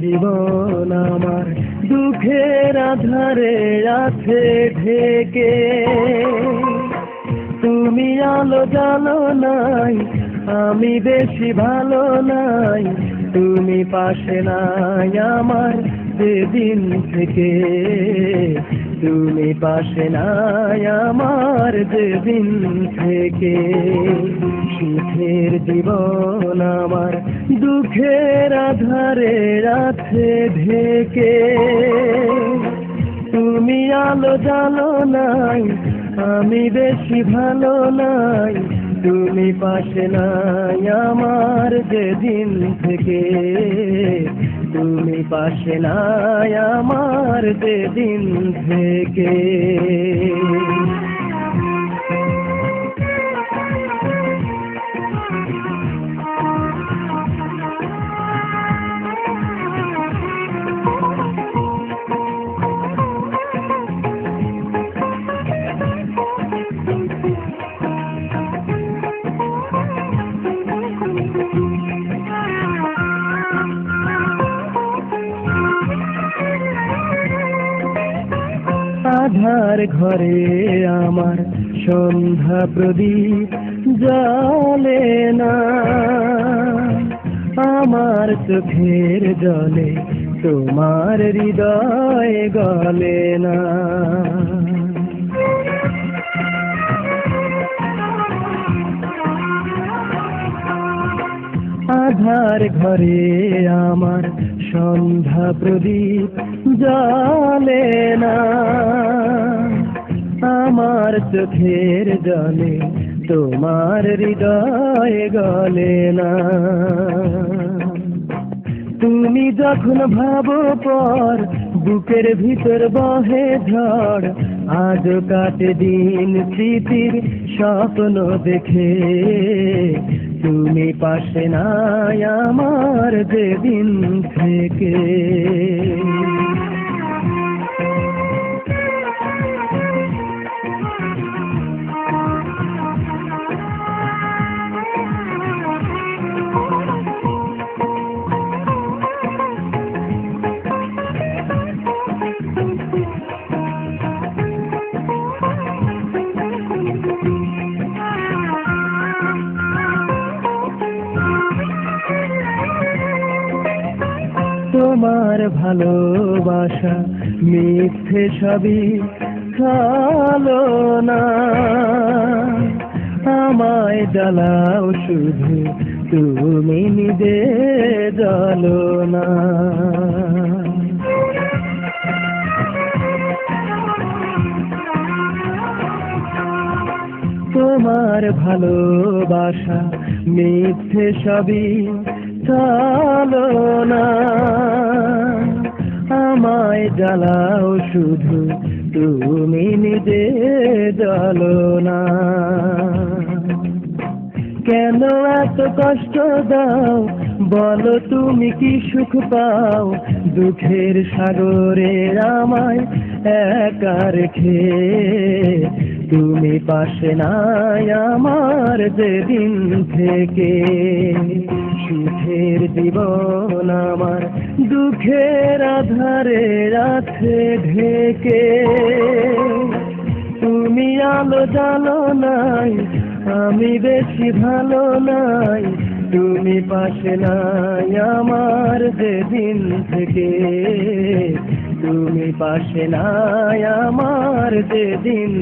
জীবন আমার, দুঃখের আধারে আছে ঢেকে। তুমি আলো জানো নাই, আমি বেশি ভালো নাই, তুমি পাশে নাই আমার সেদিন থেকে। তুমি পাশে নাই আমার যেদিন থেকে। সুখের জীবন আমার দুঃখের আধারে আছে ঢেকে। তুমি আলো জানো নাই, আমি বেশি ভালো নাই। তুমি পাশে নাই আমার যেদিন থেকে। তুমি পাশে নাই আমার যেদিন থেকে। আধার ঘরে আমার সন্ধ্যা প্রদীপ জলে না। আমার চোখের জলে তোমার হৃদয় গলে না। আধার ঘরে আমার সন্ধ্যা প্রদীপ জলে না। আমার চোখের জলে, তোমার হৃদয় গলে না। তুমি যখন ভাবো পর, বুকের ভিতর বহে ঝড় আজ কাটে দিন স্মৃতির স্বপ্ন দেখে। তুমি পাশে নাই আমার যেদিন থেকে। তোমার ভালোবাসা, মিথ্যে সবই খালো না। আমায় জ্বালাও শুধু, তুমি নিজে জ্বালো না। তোমার ভালোবাসা, মিথ্যে সবই চলো না। জ্বালাও শুধু, তুমি নিজে জ্বালো না। কেন এত কষ্ট দাও? বলো তুমি কি সুখ পাও? দুঃখের সাগরে আমায় একা রেখে। তুমি পাশে নাই আমার যেদিন থেকে। সুখের জীবন আমার দুঃখের আধারে আছে ঢেকে। তুমি আলো জানো নাই, আমি বেশি ভালো নাই, তুমি পাশে নাই আমার যেদিন থেকে। তুমি পাশে নাই আমার যেদিন